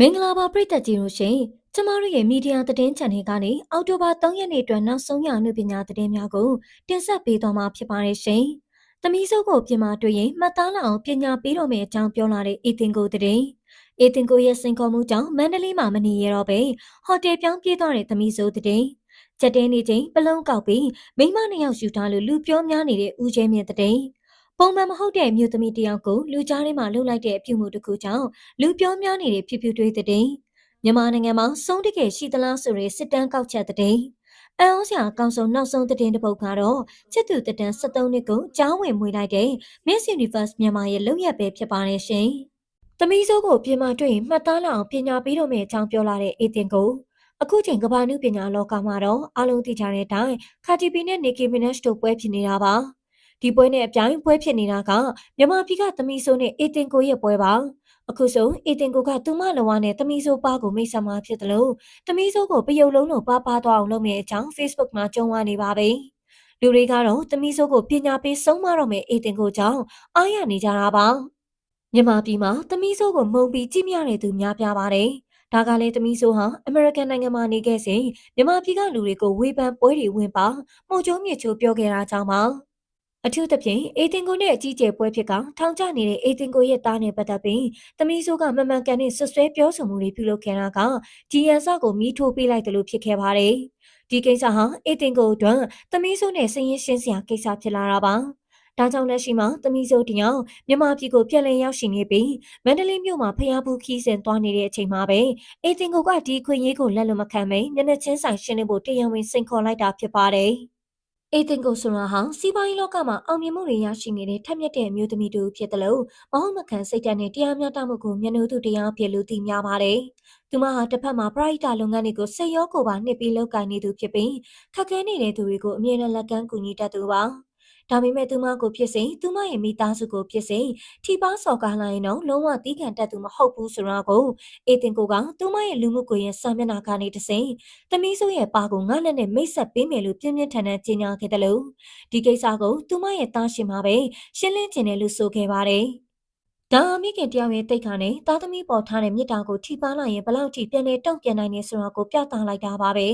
မင်္ဂလာပါပရိသတ်ကြီးတို့ရှင်ကျမတို့ရဲ့မီဒီယာသတင်းချန်နယ်ကနေအောက်တိုဘာ3ရက်နေ့အတွက်နောက်ဆုံးရအမှုပညာသတင်းများကိုတင်ဆက်ပေးသွားမှာဖြစ်ပါတယ်ရှင်။သမီးစုကိုပြင်မာတွေ့ရင်မှတ်သားလာအောင်ပညာပေးတော်မယ့်အကြောင်းပြောလာတဲ့အေတင်ကိုသတင်း။အေတင်ကိုရဲ့စင်ခေါ်မှုကြောင့်မန္တလေးမှာမနေရတော့ပဲဟိုတယ်ပြောင်းပြေးသွားတဲ့သမီးစုသတင်း။ချက်တဲနေချင်းပလုံကောက်ပြီးမိမနှစ်ယောက်ယူထားလို့လူပြောများနေတဲ့ဦးကျဲမြင့်သတင်း။ ပုံမှန်မဟုတ်တဲ့မြို့သမီးတယောက်ကိုလူကြားထဲမှာလှုပ်လိုက်တဲ့အပြုမှုတစ်ခုကြောင့်လူပြောများနေတဲ့ဖြစ်ဖြစ်တွေးတဲ့မြန်မာနိုင်ငံမှာစုံတကယ်ရှိသလားဆိုရဲစစ်တမ်းကောက်ချက်တဲ့အန်အောင်ဆရာအကောင်ဆုံးနောက်ဆုံးသတင်းတစ်ပုဒ်ကတော့ချစ်သူတတန်း73နှစ်ကိုကြားဝင်မွေလိုက်တဲ့ Miss Universe မြန်မာရဲ့လုံရက်ပဲဖြစ်ပါတယ်ရှင်။သမီးစိုးကိုပြင်မာတွေ့ရင်မှတ်သားလောက်အောင်ပညာပေးတော့မယ့်အကြောင်းပြောလာတဲ့အေတင်ကိုအခုချိန်ကမ္ဘာနုပညာလောကမှာတော့အလုံးသိကြတဲ့အတိုင်းခါတီပီနဲ့ Nicki Minaj တို့ပွဲဖြစ်နေတာပါ။ ဒီပွဲနဲ့အပြိုင်ပွဲဖြစ်နေတာကမြန်မာပြည်ကသမီးဆိုးနဲ့အေတင်ကိုရဲ့ပွဲပါအခုဆိုအေတင်ကိုကသူမလောဝါနဲ့သမီးဆိုးပါကိုမိတ်ဆက်မှာဖြစ်တယ်လို့သမီးဆိုးကိုပယုတ်လုံးလို့ပါပါသွားအောင်လုပ်မယ့်အကြောင်း Facebook မှာကြုံရနေပါပြီလူတွေကတော့သမီးဆိုးကိုပညာပေးဆုံးမတော့မယ့်အေတင်ကိုကြောင့်အားရနေကြတာပါမြန်မာပြည်မှာသမီးဆိုးကိုမုံပြီးကြည့်မြတဲ့သူများပြားပါတယ်ဒါကလည်းသမီးဆိုးဟာအမေရိကန်နိုင်ငံမှာနေခဲ့စဉ်မြန်မာပြည်ကလူတွေကိုဝေဖန်ပွဲတွေဝင်ပါမှုံကျုံးမြစ်ချိုးပြောခဲ့တာကြောင့်ပါ အထူးသဖြင့်အေတင်ကိုနဲ့အကြီးကျယ်ပွဲဖြစ်ကထောင်ကျနေတဲ့အေတင်ကိုရဲ့သားနဲ့ပတ်သက်ပြီးသမီးဆိုးကမမှန်ကန်တဲ့ဆွဆွဲပြောဆိုမှုတွေပြုလုပ်ခဲ့တာကဂျီယန်ဆကိုမီးထိုးပေးလိုက်တယ်လို့ဖြစ်ခဲ့ပါတယ်။ဒီကိစ္စဟာအေတင်ကိုအတွက်သမီးဆိုးနဲ့ဆင်းရဲရှင်းစရာကိစ္စဖြစ်လာတာပါ။ဒါကြောင့်လက်ရှိမှာသမီးစိုးတယောက်မြန်မာပြည်ကိုပြန်လည်ရောက်ရှိနေပြီးမန္တလေးမြို့မှာဖျားဘူးခီးစင်သွားနေတဲ့အချိန်မှာပဲအေတင်ကိုကဒီခွင့်ရေးကိုလက်လွတ်မခံပဲညနေချင်းဆိုင်ရှင်းနေဖို့တရားဝင်စိန်ခေါ်လိုက်တာဖြစ်ပါတယ်။ အေတင်ကိုဆိုရာဟာစီးပွားရေးလောကမှာအောင်မြင်မှုတွေရရှိနေတဲ့ထက်မြက်တဲ့အမျိုးသမီးတူဖြစ်တယ်လို့မဟုတ်မခံစိတ်ဓာတ်နဲ့တရားမျှတမှုကိုမျက်နှာသူတရားဖြစ်လို့သိများပါတယ်။သူမဟာတစ်ဖက်မှာပရိုက်တာလုပ်ငန်းတွေကိုစိတ်ရောကိုယ်ပါနှစ်ပြီးလုပ်ကိုင်နေသူဖြစ်ပြီးခက်ခဲနေတဲ့သူတွေကိုအမြဲတမ်းလက်ကမ်းကူညီတတ်သူပါ။ ဒါပေမဲ့သူမကိုဖြစ်စေသူမရဲ့မိသားစုကိုဖြစ်စေထိပါစော်ကားလာရင်တော့လုံးဝတီးခံတတ်သူမဟုတ်ဘူးဆိုတာကိုအေတင်ကိုကသူမရဲ့လူမှုကွန်ရက်စာမျက်နှာကနေတစိသမီးစုရဲ့ပါကိုငါနဲ့နဲ့မိတ်ဆက်ပေးမယ်လို့ပြင်းပြင်းထန်ထန်ကြေညာခဲ့တယ်လို့ဒီကိစ္စကိုသူမရဲ့တားရှင်မှာပဲရှင်းလင်းကျင်တယ်လို့ဆိုခဲ့ပါတယ်။ ဒါအမိခင်တယောက်ရဲ့တိတ်ခါနဲ့သားသမီးပေါ်ထားတဲ့မြစ်တာကိုထိပါလိုက်ရင်ဘလောက်ထိပြန်လဲတုံ့ပြန်နိုင်နေဆိုတာကိုပြသလိုက်တာပါပဲ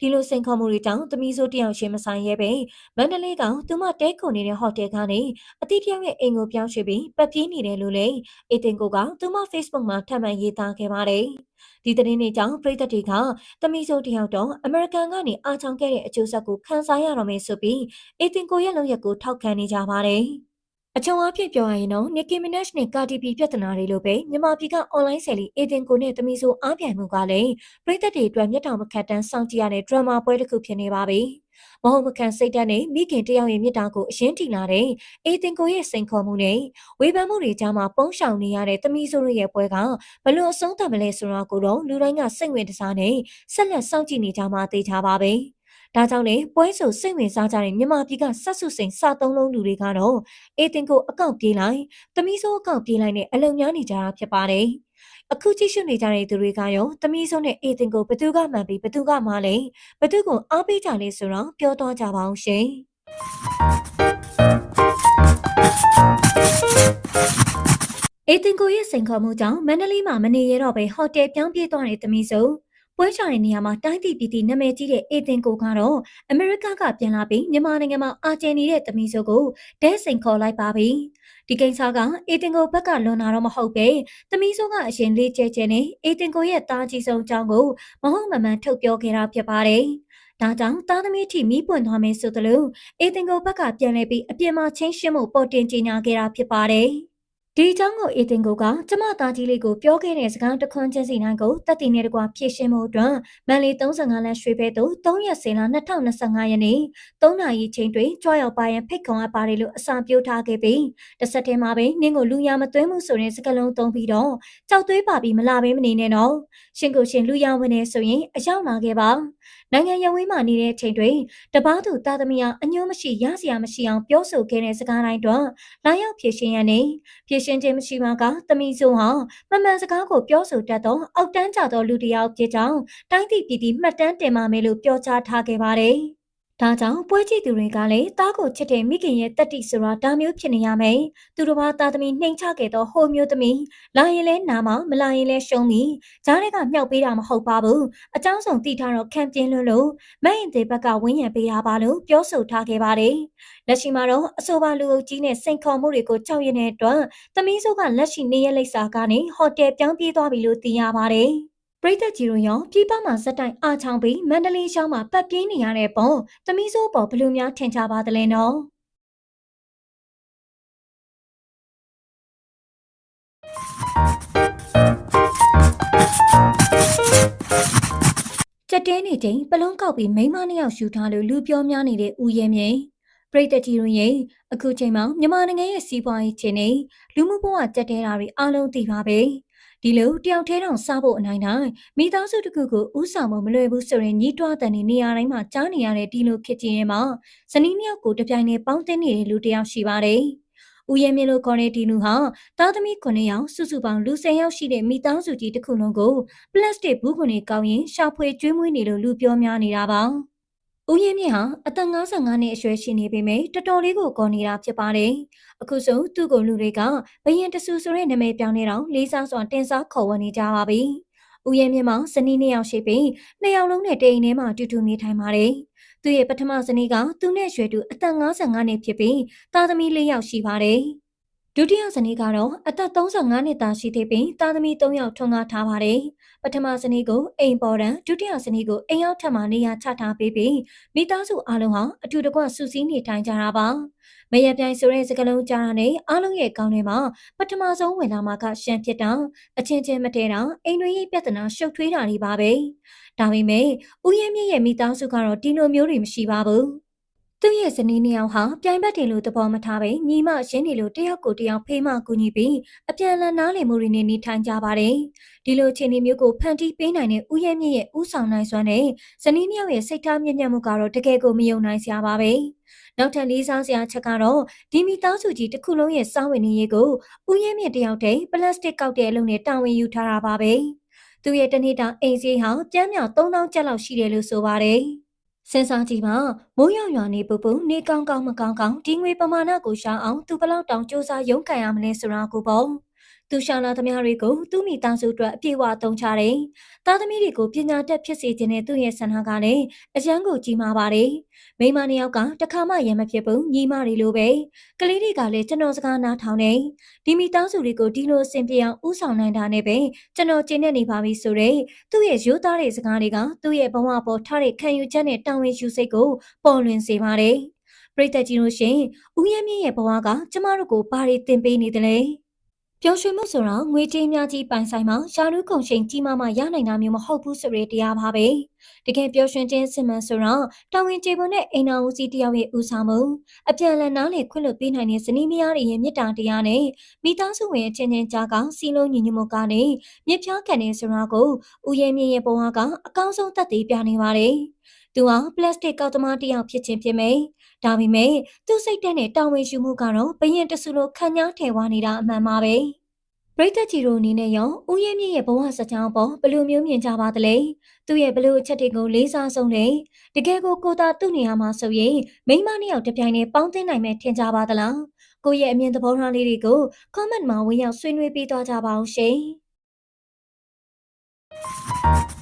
ဒီလိုစိန်ခေါ်မှုတွေကြောင့်သမီးစိုးတယောက်ချင်းမဆိုင်ရဲပဲမန္တလေးကသူမတဲခုနေတဲ့ဟိုတယ်ကနေအတိတယောက်ရဲ့အိမ်ကိုပြောင်းရွှေ့ပြီးပတ်ပြေးနေတယ်လို့လေအေတင်ကိုကသူမ Facebook မှာထပ်မံရေးသားခဲ့ပါတယ်ဒီသတင်းတွေကြောင့်ပြည်သက်တွေကသမီးစိုးတယောက်တော့အမေရိကန်ကနေအားချောင်းခဲ့တဲ့အကျိုးဆက်ကိုခန်းစားရတော့မယ်ဆိုပြီးအေတင်ကိုရဲ့လုံရက်ကိုထောက်ခံနေကြပါတယ်။ အချုံအဖြစ်ပြောရရင်တော့ Nicki Minaj နဲ့ Cardi B ပြဿနာတွေလိုပဲမြန်မာပြည်က online ဆယ်လီအေတင်ကိုနဲ့သမီးဆိုအားပြိုင်မှုကလည်းပြည်သက်တွေအတွက်မျက်တောင်မခတ်တန်းစောင့်ကြည့်ရတဲ့ drama ပွဲတစ်ခုဖြစ်နေပါပြီ။မဟုတ်မခံစိတ်ဓာတ်နဲ့မိခင်တယောက်ရဲ့မြစ်တာကိုအရင်ထိလာတဲ့အေတင်ကိုရဲ့စိန်ခေါ်မှုနဲ့ဝေဖန်မှုတွေကြားမှာပုံရှောင်နေရတဲ့သမီးဆိုရဲ့ပွဲကဘလို့အဆုံးသတ်မလဲဆိုတာကိုတော့လူတိုင်းကစိတ်ဝင်စားနေဆက်လက်စောင့်ကြည့်နေကြမှာသိချပါပဲ။ ဒါကြောင့်လေပွဲဆိုစိတ်ဝင်စားကြတဲ့မြန်မာပြည်ကဆက်စုစိန်စသုံးလုံးလူတွေကတော့အေတင်ကိုအကောင့်ပြေးလိုက်သမီးစိုးအကောင့်ပြေးလိုက်နဲ့အလုံများနေကြတာဖြစ်ပါတယ်အခုကြည့်ရှုနေကြတဲ့သူတွေကရောသမီးစိုးနဲ့အေတင်ကိုဘသူကမှန်ပြီးဘသူကမှလဲဘသူကိုအားပေးကြလဲဆိုတော့ပြောတော့ကြပါအောင်ရှင်အေတင်ကိုရဲ့စိန်ခေါ်မှုကြောင့်မန္တလေးမှာမနေရတော့ပဲဟိုတယ်ပြောင်းပြေးသွားတဲ့သမီးစိုး ပွဲချတဲ့နေရာမှာတိုင်းပြည်ပြည်တည်နာမည်ကြီးတဲ့အေတင်ကိုကတော့အမေရိကကပြန်လာပြီးမြန်မာနိုင်ငံမှာအာကျင်နေတဲ့သမီးစုကိုဒဲစိန်ခေါ်လိုက်ပါပြီ။ဒီကိစ္စကအေတင်ကိုဘက်ကလွန်တာတော့မဟုတ်ပဲသမီးစုကအရင်လေးကျဲကျဲနဲ့အေတင်ကိုရဲ့တားကြီးဆုံးအကြောင်းကိုမဟုတ်မမှန်ထုတ်ပြောခဲ့တာဖြစ်ပါတယ်။ဒါကြောင့်သားသမီးထိမီးပွင့်သွားမယ်ဆိုသလိုအေတင်ကိုဘက်ကပြန်လဲပြီးအပြစ်မှချင်းရှင်းမှုပေါ်တင်ကြေညာခဲ့တာဖြစ်ပါတယ်။ ဒီအကြောင်းကိုအေတင်ကိုကကျမသားကြီးလေးကိုပြောခဲ့တဲ့စကားတခွန်းချင်းစီနိုင်ကိုတက်တည်နဲ့တကွာဖြည့်ရှင်းမှုအတွက်မန်လီ35လမ်းရွှေဘဲသို့3ရက်စင်လာ2025ရက်နေ့3နာရီချိန်တွင်ကြွရောက်ပါရန်ဖိတ်ခေါ်အပ်ပါတယ်လို့အစာပြိုးထားခဲ့ပြီးတစ်ဆက်တည်းမှာပဲနင်းကိုလူရမသွင်းမှုဆိုတဲ့စကားလုံးသုံးပြီးတော့ကြောက်သွေးပါပြီးမလာဘဲမနေနဲ့နော်ရှင်ကိုရှင်လူရဝင်နေဆိုရင်အရောက်လာခဲ့ပါ နိုင်ငံရဝင်းမှာနေတဲ့အချိန်တွင်တပားသူတာသမီးအညိုးမရှိရစရာမရှိအောင်ပြောဆိုခဲ့တဲ့စကားတိုင်းတော့လာရောက်ဖြည့်ရှင်းရနေဖြည့်ရှင်းခြင်းမရှိပါကသမီးဆုံးဟာမမှန်စကားကိုပြောဆိုတတ်သောအောက်တန်းကြသောလူတစ်ယောက်ဖြစ်ကြောင်းတိုင်းပြည်ပြည်မှတ်တမ်းတင်ပါမယ်လို့ပြောကြားထားခဲ့ပါတယ် ဒါကြောင့်ပွဲကြည့်သူတွေကလည်းတားကိုချစ်တဲ့မိခင်ရဲ့တက်တိဆိုတာဒါမျိုးဖြစ်နေရမယ်။သူတို့ဘာသားသမီးနှိမ်ချခဲ့တော့ဟိုမျိုးသမီးလာရင်လဲနာမမလာရင်လဲရှုံးပြီ။ဂျားတွေကမြောက်ပေးတာမဟုတ်ပါဘူး။အကြောင်းဆောင်တည်ထားတော့ခံပြင်းလွန်းလို့မရင်သေးဘက်ကဝင်းရံပေးတာပါလို့ပြောဆိုထားခဲ့ပါတယ်။လက်ရှိမှာတော့အဆိုပါလူအုပ်ကြီးနဲ့စိန်ခေါ်မှုတွေကိုကြောက်ရတဲ့အတွက်သမီးစုကလက်ရှိနေရလိပ်စာကနေဟိုတယ်ပြောင်းပြေးသွားပြီလို့သိရပါတယ်။ ပရိသတ်ကြီးတို့ရောပြည်ပမှာဇက်တိုင်အားချောင်းပြီးမန္တလေးရှောင်းမှာပတ်ပြေးနေရတဲ့ပုံသမီးစိုးပေါ်ဘလူများထင်ကြပါသလဲနော်ကြက်တဲနေချိန်ပလုံးကောက်ပြီးမိမနှစ်ယောက်ရှူထားလို့လူပြောများနေတဲ့ဦးရဲမြိန်ပရိသတ်ကြီးတို့ရဲ့အခုချိန်မှာမြန်မာနိုင်ငံရဲ့စီးပွားရေးချင်းနေလူမှုဘဝကြက်တဲတာတွေအားလုံးသိပါပဲ။ ဒီလိုတယောက်ထဲတောင်စားဖို့အနိုင်နိုင်မိသားစုတစ်ခုကိုဥဆောင်မမလွယ်ဘူးဆိုရင်ညီးတွားတဲ့နေရာတိုင်းမှာကြားနေရတဲ့ဒီလိုခစ်ချင်းရဲ့မှာဇနီးမြောက်ကိုတပြိုင်တည်းပေါင်းတင်နေတဲ့လူတစ်ယောက်ရှိပါတယ်။ဦးရဲမြင့်လို့ခေါ်တဲ့ဒီလူဟာသားသမီး9ယောက်စုစုပေါင်းလူ10ယောက်ရှိတဲ့မိသားစုကြီးတစ်ခုလုံးကိုပလတ်စတစ်ဘူးခွန်တွေကောင်းရင်ရှာဖွေကျွေးမွေးနေလို့လူပြောများနေတာပါ။ ဦးရင်မြင့်ဟာအသက်55နှစ်အရွယ်ရှိနေပေမဲ့တော်တော်လေးကိုကော်နေတာဖြစ်ပါတယ်။အခုဆိုသူ့ကိုလူတွေကဘယင်တဆူဆိုတဲ့နာမည်ပြောင်းနေတော့လေးစားစွာတင်စားခေါ်ဝေါ်နေကြပါပြီ။ဦးရင်မြင့်မှာဇနီးနှစ်ယောက်ရှိပြီးနှစ်ယောက်လုံးနဲ့တိမ်ထဲမှာတူတူနေထိုင်ပါတယ်။သူ့ရဲ့ပထမဇနီးကသူနဲ့ရွှေတူအသက်55နှစ်ဖြစ်ပြီးသားသမီး၄ယောက်ရှိပါတယ်။ဒုတိယဇနီးကတော့အသက်35နှစ်သားရှိသေးပြီးသားသမီး3ယောက်ထွန်းကားထားပါတယ်။ ပထမဇနီးကိုအိမ်ပေါ်တန်းဒုတိယဇနီးကိုအိမ်ရောက်ထပ်မှနေရာချထားပေးပြီးမိသားစုအားလုံးဟာအတူတကွစုစည်းနေထိုင်ကြတာပါ။မရပြိုင်ဆိုတဲ့စကားလုံးကြားတာနဲ့အားလုံးရဲ့ကောင်းထဲမှာပထမဆုံးဝင်လာမှာကရှမ်းဖြစ်တာအချင်းချင်းမတည့်တာအိမ်တွင်းရေးပြဿနာရှုပ်ထွေးတာတွေပါပဲ။ဒါပေမဲ့ဦးရဲမြင့်ရဲ့မိသားစုကတော့ဒီလိုမျိုးတွေမရှိပါဘူး။ သူ့ရဲ့ဇနီးနှစ်ယောက်ဟာပြိုင်ဘက်တွေလိုသဘောမထားပဲညီမရင်းနေလိုတယောက်ကိုတယောက်ဖေးမကူညီပြီးအပြန်လည်နားလည်မှုတွေနဲ့နေထိုင်ကြပါတယ်။ဒီလိုအခြေအနေမျိုးကိုဖန်တီးပေးနိုင်တဲ့ဦးရဲမြင့်ရဲ့ဥဆောင်နိုင်စွမ်းနဲ့ဇနီးနှစ်ယောက်ရဲ့စိတ်ထားမြင့်မြတ်မှုကတော့တကယ်ကိုမယုံနိုင်စရာပါပဲ။နောက်ထပ်လေးစားစရာချက်ကတော့ဒီမီသားစုကြီးတစ်ခုလုံးရဲ့စောင့်ဝင်နေရေးကိုဦးရဲမြင့်တယောက်တည်းပလတ်စတစ်ကောက်တဲ့အလုံးနဲ့တာဝန်ယူထားတာပါပဲ။သူ့ရဲ့တနေ့တာအိမ်စည်းဟာကျမ်းမြောင်3000ကျပ်လောက်ရှိတယ်လို့ဆိုပါတယ်။ စဉ်းစားကြည့်ပါမိုးရွာရွာနေပူပူနေကောင်းကောင်းမကောင်းကောင်းဒီငွေပမာဏကိုရှာအောင်သူဘလောက်တောင်စူးစမ်းရုန်းကန်ရမလဲဆိုတာကိုပေါ့ သူရှာလာသမျှတွေကိုသူ့မိသားစုအတွက်အပြည့်အဝသုံးချတယ်။သားသမီးတွေကိုပညာတတ်ဖြစ်စေခြင်းနဲ့သူ့ရဲ့ဆန္ဒကလည်းအရန်ကိုကြီးမားပါတယ်။မိမနှစ်ယောက်ကတခါမှရံမဖြစ်ဘူးညီမတွေလိုပဲ။ကလေးတွေကလည်းကျွန်တော်စကားနားထောင်နေ။ဒီမိသားစုတွေကိုဒီလိုအဆင်ပြေအောင်ဥဆောင်နိုင်တာနဲ့ပဲကျွန်တော်ကျင့်နေနေပါပြီဆိုတော့သူ့ရဲ့ရိုးသားတဲ့စကားတွေကသူ့ရဲ့ဘဝပေါ်ထားတဲ့ခံယူချက်နဲ့တာဝန်ယူစိတ်ကိုပေါ်လွင်စေပါတယ်။ပရိသတ်ကြီးတို့ရှင်ဦးရမြင့်ရဲ့ဘဝကကျမတို့ကိုဘာတွေသင်ပေးနေသလဲ။ ပျော်ရွှင်မှုဆိုတာငွေကြေးများကြီးပိုင်ဆိုင်မှရှားရူးကုန်ရှိန်ကြီးမားမှရနိုင်တာမျိုးမဟုတ်ဘူးဆိုရတရားပါပဲတကယ်ပျော်ရွှင်ခြင်းစင်မှန်ဆိုတော့တာဝန်ကျေပွန်တဲ့အိမ်တော်ဦးစီးတယောက်ရဲ့ဦးဆောင်မှုအပြန်လည်နားလည်ခွင့်လွှတ်ပေးနိုင်တဲ့ဇနီးမယားတွေရဲ့မေတ္တာတရားနဲ့မိသားစုဝင်အချင်းချင်းကြားကစီလုံးညီညွတ်မှုကနေမြစ်ဖြားခံနေဆိုတာကိုဦးရဲမြင့်ရဲ့ဘဝကအကောင်းဆုံးသက်သေပြနေပါတယ် သူဟာပလတ်စတစ်ကောက်သမားတယောက်ဖြစ်ခြင်းဖြစ်မယ်။ဒါပေမဲ့သူ့စိတ်ဓာတ်နဲ့တာဝန်ယူမှုကတော့ဘရင်တဆူလိုခံညားထည်ဝါနေတာအမှန်ပါပဲ။ပရိသတ်ကြီးတို့အနေနဲ့ရောဦးရဲမြင့်ရဲ့ဘဝစကြောင်းပေါ်ဘလို့မျိုးမြင်ကြပါသလဲ။သူ့ရဲ့ဘလို့အချက်တွေကိုလေးစားဆုံးတယ်။တကယ်ကိုကိုသာသူ့နေရာမှာဆိုရင်မိမနှစ်ယောက်တပြိုင်တည်းပေါင်းသိနိုင်မယ်ထင်ကြပါသလား။ကိုယ့်ရဲ့အမြင်သဘောထားလေးတွေကို comment မှာဝင်ရောက်ဆွေးနွေးပေးသွားကြပါအောင်ရှင်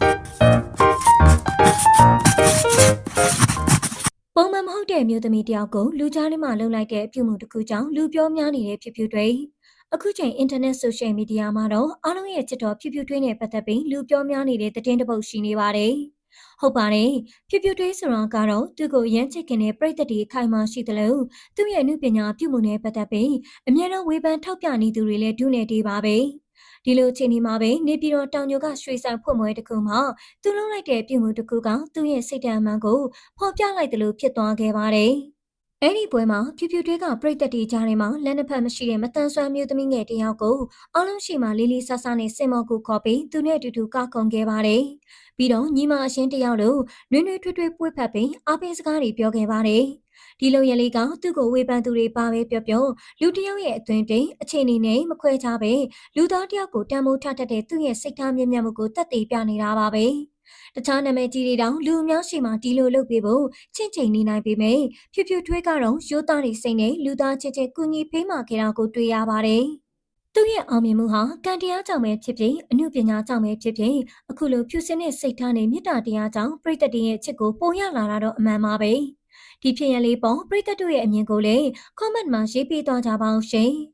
။ ပုံမှန်မဟုတ်တဲ့အမျိုးသမီးတယောက်ကိုလူကြားထဲမှာလှုပ်လိုက်တဲ့အပြုမှုတစ်ခုကြောင့်လူပြောများနေတဲ့ဖြစ်ဖြစ်တွေအခုချိန်အင်တာနက်ဆိုရှယ်မီဒီယာမှာတော့အားလုံးရဲ့ချစ်တော်ဖြစ်ဖြစ်တွေနဲ့ပတ်သက်ပြီးလူပြောများနေတဲ့သတင်းတစ်ပုဒ်ရှိနေပါတယ်။ဟုတ်ပါတယ်။ဖြစ်ဖြစ်တွေဆိုတာကတော့သူ့ကိုရမ်းချစ်ခင်တဲ့ပြိတ္တတွေခိုင်မာရှိသလိုသူ့ရဲ့အမှုပညာပြုမှုနဲ့ပတ်သက်ပြီးအမြဲတမ်းဝေဖန်ထောက်ပြနေသူတွေလည်းဒုနေသေးပါပဲ။ ဒီလိုအခြေအနေမှာပဲနေပြည်တော်တောင်ညိုကရွှေဆိုင်ဖွင့်ပွဲတစ်ခုမှာသူလုံးလိုက်တဲ့ပြုမှုတစ်ခုကသူ့ရဲ့စိတ်ဓာတ်မှန်ကိုဖော်ပြလိုက်တယ်လို့ဖြစ်သွားခဲ့ပါတယ်။အဲ့ဒီပွဲမှာဖြူဖြူတွေကပြိတက်တီကြားထဲမှာလက်နှစ်ဖက်မရှိတဲ့မတန်ဆွမ်းမျိုးသမီးငယ်တယောက်ကိုအလုံးရှိမှလေးလေးဆဆနဲ့စင်မော်ကိုခေါ်ပြီးသူနဲ့အတူတူကခုန်ခဲ့ပါတယ်။ပြီးတော့ညီမအရှင်တယောက်လိုနွေ့နွေ့ထွေးထွေးပွေ့ဖက်ပြီးအားပေးစကားတွေပြောခဲ့ပါတယ်။ ဒီလိုရလေးကသူ့ကိုဝေဖန်သူတွေပါပဲပြောပြောလူတယောက်ရဲ့အသွင်တင်အခြေအနေနဲ့မခွဲခြားပဲလူသားတယောက်ကိုတန်ဖိုးထားတတ်တဲ့သူ့ရဲ့စိတ်ထားမြင့်မြတ်မှုကိုတက်တည်ပြနေတာပါပဲတခြားနာမည်ကြီးတွေတောင်လူအများရှိမှဒီလိုလုပ်ပေးဖို့ချင့်ချိန်နေနိုင်ပေမယ့်ဖြူဖြူထွေးကတော့ရိုးသားနေစိတ်နဲ့လူသားချင်းချင်းကူညီဖေးမှခဲ့တာကိုတွေ့ရပါတယ်။သူ့ရဲ့အောင်မြင်မှုဟာကံတရားကြောင့်ပဲဖြစ်ဖြစ်အမှုပညာကြောင့်ပဲဖြစ်ဖြစ်အခုလိုဖြူစင်တဲ့စိတ်ထားနဲ့မေတ္တာတရားကြောင့်ပြိတ္တတင်ရဲ့ချစ်ကိုပုံရလာတာတော့အမှန်ပါပဲ။ ဒီဖြစ်ရလေးပေါ်ပြိတ္တတို့ရဲ့အမြင်ကိုလည်း comment မှာရေးပေးသွားကြပါအောင်ရှင်။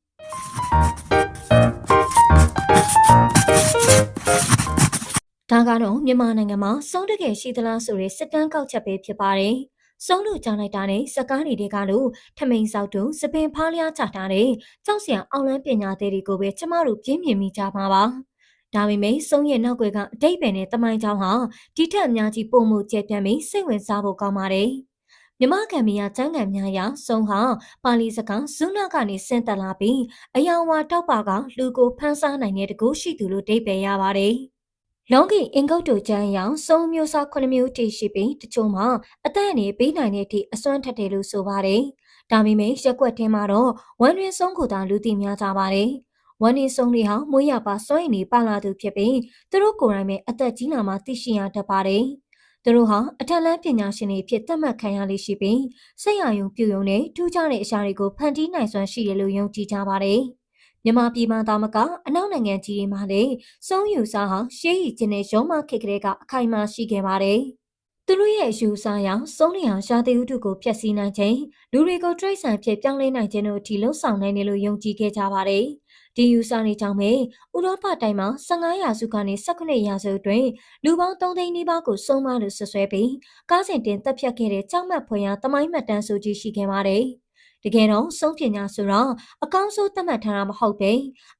ဒါကတော့မြန်မာနိုင်ငံမှာစောင်းတကယ်ရှိသလားဆိုတဲ့စက်တန်းကောက်ချက်ပဲဖြစ်ပါတယ်။စုံလို့ကြားလိုက်တာနဲ့စကားတွေကလို့ထမိန်ဆောက်တို့စပင်ဖားလျားချထားတဲ့ကြောက်စရာအောင်လန်းပညာသေးတွေကိုပဲကျမတို့ပြင်းပြင်းမိကြမှာပါ။ဒါပေမဲ့စုံရဲ့နောက်ွယ်ကအတိတ်ပဲနဲ့တမိုင်းချောင်းဟာဒီထက်အများကြီးပုံမှုကျပြန့်ပြီးစိတ်ဝင်စားဖို့ကောင်းပါတယ်။ မြမကံမီယာကျန်းကံများရာစုံဟာပါဠိစကားဇုနာကနေဆင်းသက်လာပြီးအယောင်ဝါတောက်ပါကလူကိုဖမ်းဆားနိုင်တဲ့တကူရှိသူလို့တိတ်ပယ်ရပါတယ်။လောကီအင်္ဂုတ်တို့ကျမ်းရောင်စုံမျိုးစား9မျိုးတည်ရှိပြီးတချို့မှာအသက်အနေပေးနိုင်တဲ့အထိအစွမ်းထက်တယ်လို့ဆိုပါတယ်။ဒါပေမဲ့ရက်ွက်ထဲမှာတော့ဝမ်ရင်စုံကိုသာလူသိများကြပါတယ်။ဝမ်ရင်စုံတွေဟာမွေးရပါစွန့်ရင်နေပါလာသူဖြစ်ပြီးသူတို့ကိုယ်တိုင်ပဲအသက်ကြီးလာမှသိရှိရတတ်ပါတယ်။ သူတို့ဟာအထက်လန်းပညာရှင်တွေဖြစ်သတ်မှတ်ခံရလိမ့်ရှိပြီးစိတ်အာရုံပြုံုံနဲ့ထူးခြားတဲ့အရာတွေကိုဖန်တီးနိုင်စွမ်းရှိတယ်လို့ယုံကြည်ကြပါတယ်။မြန်မာပြည်မှာသာမကအနောက်နိုင်ငံကြီးတွေမှာလည်းစုံယူစားဟာရှေးရီချင်းတဲ့ရုံးမခေတ်ကလေးကအခိုင်အမာရှိခဲ့ပါတယ်။သူတို့ရဲ့အယူဆအရစုံလျာရှားသေးဥတုကိုဖျက်ဆီးနိုင်ခြင်းလူတွေကိုတရိတ်ဆန်ဖြစ်ပြောင်းလဲနိုင်ခြင်းတို့အထိလှုံ့ဆော်နိုင်တယ်လို့ယုံကြည်ခဲ့ကြပါတယ်။ ဒီယူဆနေကြောင့်ပဲဥရောပတိုင်းမှာ15ရာစုကနေ19ရာစုအတွင်းလူပေါင်း3သိန်းနီးပါးကိုစုံမလို့ဆွဆွဲပြီးကားစဉ်တင်တပ်ဖြတ်ခဲ့တဲ့ကြောက်မက်ဖွယ်ရာတမိုင်းမှတ်တမ်းစုကြီးရှိခဲ့ပါတယ်။တကယ်တော့စုံပညာဆိုတော့အကောင်းဆုံးသတ်မှတ်ထားတာမဟုတ်ပဲ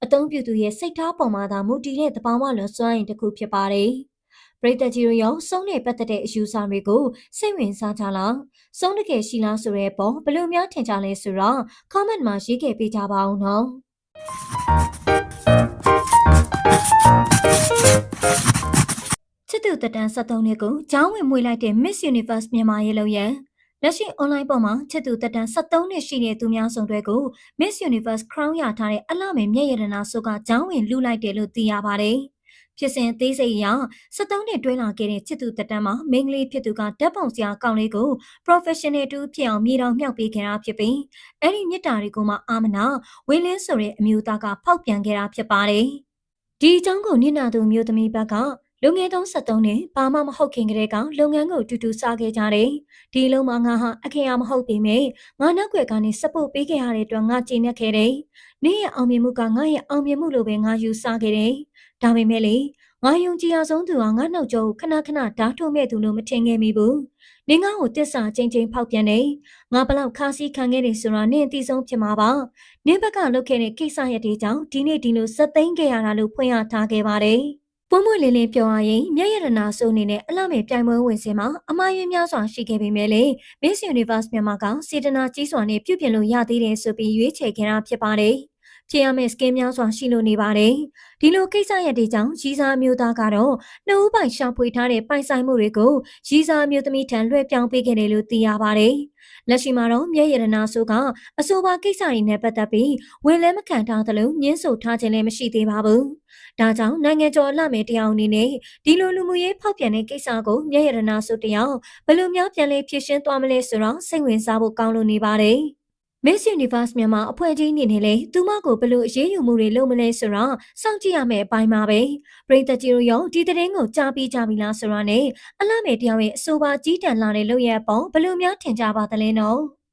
အသုံးပြုသူရဲ့စိတ်ထားပေါ်မှာသာမူတည်တဲ့သဘာဝလွန်စွမ်းရင်တစ်ခုဖြစ်ပါတယ်ပရိသတ်ကြီးတို့ရောစုံနဲ့ပတ်သက်တဲ့အယူဆတွေကိုစိတ်ဝင်စားကြလားစုံတကယ်ရှိလားဆိုတဲ့ပေါ်ဘယ်လိုများထင်ကြလဲဆိုတော့ comment မှာရေးခဲ့ပေးကြပါဦးနော် ချစ်သူတတန်း73နှစ်ကိုကျောင်းဝင်မွေလိုက်တဲ့ Miss Universe မြန်မာရဲ့လို့ရန်လက်ရှိ online ပေါ်မှာချစ်သူတက်တန်း73နှစ်ရှိတဲ့သူများဆောင်တွေကို Miss Universe Crown ရထားတဲ့အလှမယ်မျက်ရတနာစုကကျောင်းဝင်လူလိုက်တယ်လို့သိရပါတယ်။ ဖြစ်စဉ်သေးစိတ်အရ73နှစ်တွဲလာခဲ့တဲ့ချစ်သူတက်တန်းမှာမိန်းကလေးဖြစ်သူကဓာတ်ပုံစရာကောင်းလေးကို professional တူဖြစ်အောင်မြေတောင်မြောက်ပေးခဲ့တာဖြစ်ပြီးအဲ့ဒီမြစ်တာတွေကိုမှအာမနာဝင်းလင်းဆိုတဲ့အမျိုးသားကဖောက်ပြန်ခဲ့တာဖြစ်ပါတယ်။ဒီအကြောင်းကိုညနာသူမျိုးသမီးဘက်ကလူငယ်သုံး73နှစ်ဘာမှမဟုတ်ခင်ကတည်းကလုပ်ငန်းကိုတူတူစားခဲ့ကြတယ်။ဒီလုံးမှာငါဟာအခေအမဟုတ်ပေမဲ့ငါနောက်ွယ်ကနေစပို့ပေးခဲ့ရတဲ့အတွက်ငါကျေနပ်ခဲ့တယ်။နေ့ရဲ့အောင်မြင်မှုကငါရဲ့အောင်မြင်မှုလိုပဲငါယူဆခဲ့တယ်။ ဒါပေမဲ့လေငါယုံကြည်ရဆုံးသူဟာငါနှုတ်ကြောခဏခဏဓာတ်ထုတ်မဲ့သူလို့မထင်ခဲ့မိဘူး။နင်ငါ့ကိုတစ္ဆာချင်းချင်းဖောက်ပြန်နေ။ငါဘလောက်ခါစီခံခဲ့တယ်ဆိုတာနင်အသိဆုံးဖြစ်မှာပါ။နင်ဘက်ကလုပ်ခဲ့တဲ့ကိစ္စရက်တွေကြောင့်ဒီနေ့ဒီလိုစက်သိမ်းခဲ့ရတာလို့ဖွင့်ရထားခဲ့ပါတယ်။ပွင့်ပွင့်လင်းလင်းပြောရရင်မြတ်ရတနာဆိုအနေနဲ့အလှမဲ့ပြိုင်ပွဲဝင်စင်မှာအမှားယွင်းများစွာရှိခဲ့ပေမဲ့လေ Miss Universe မြန်မာကစေတနာကြီးစွာနဲ့ပြုပြင်လို့ရသေးတယ်ဆိုပြီးရွေးချယ်ခဲ့တာဖြစ်ပါတယ်။ ဖြစ်ရမယ့် skin များစွာရှိလို့နေပါတယ်။ဒီလိုကိစ္စရပ်တွေကြောင့်ရီစာမျိုးသားကတော့နှုတ်ပိုင်ရှာဖွေထားတဲ့ပိုင်ဆိုင်မှုတွေကိုရီစာမျိုးသမီးထံလွှဲပြောင်းပေးခဲ့တယ်လို့သိရပါတယ်။လက်ရှိမှာတော့မြဲရတနာဆိုကအဆိုပါကိစ္စတွေနဲ့ပတ်သက်ပြီးဝင်လဲမခံထားသလိုညှင်းဆိုထားခြင်းလည်းမရှိသေးပါဘူး။ဒါကြောင့်နိုင်ငံကျော်လှမယ်တရားအနေနဲ့ဒီလိုလူမှုရေးဖောက်ပြန်တဲ့ကိစ္စကိုမြရရနာဆိုတရားဘယ်လိုများပြန်လဲဖြည့်ရှင်းသွားမလဲဆိုတော့စိတ်ဝင်စားဖို့ကောင်းလို့နေပါတယ်။ Miss Universe မြန်မာအဖွဲ့ကြီးအနေနဲ့လည်းသူမကိုဘယ်လိုအရေးယူမှုတွေလုပ်မလဲဆိုတော့စောင့်ကြည့်ရမယ့်အပိုင်းပါပဲ။ပရိသတ်ကြီးတို့ရောဒီသတင်းကိုကြားပြီးကြပြီလားဆိုတော့ ਨੇ အလှမဲ့တရားရဲ့အဆိုပါကြီးတန်လာတဲ့လုပ်ရပုံဘယ်လိုများထင်ကြပါသလဲနော်။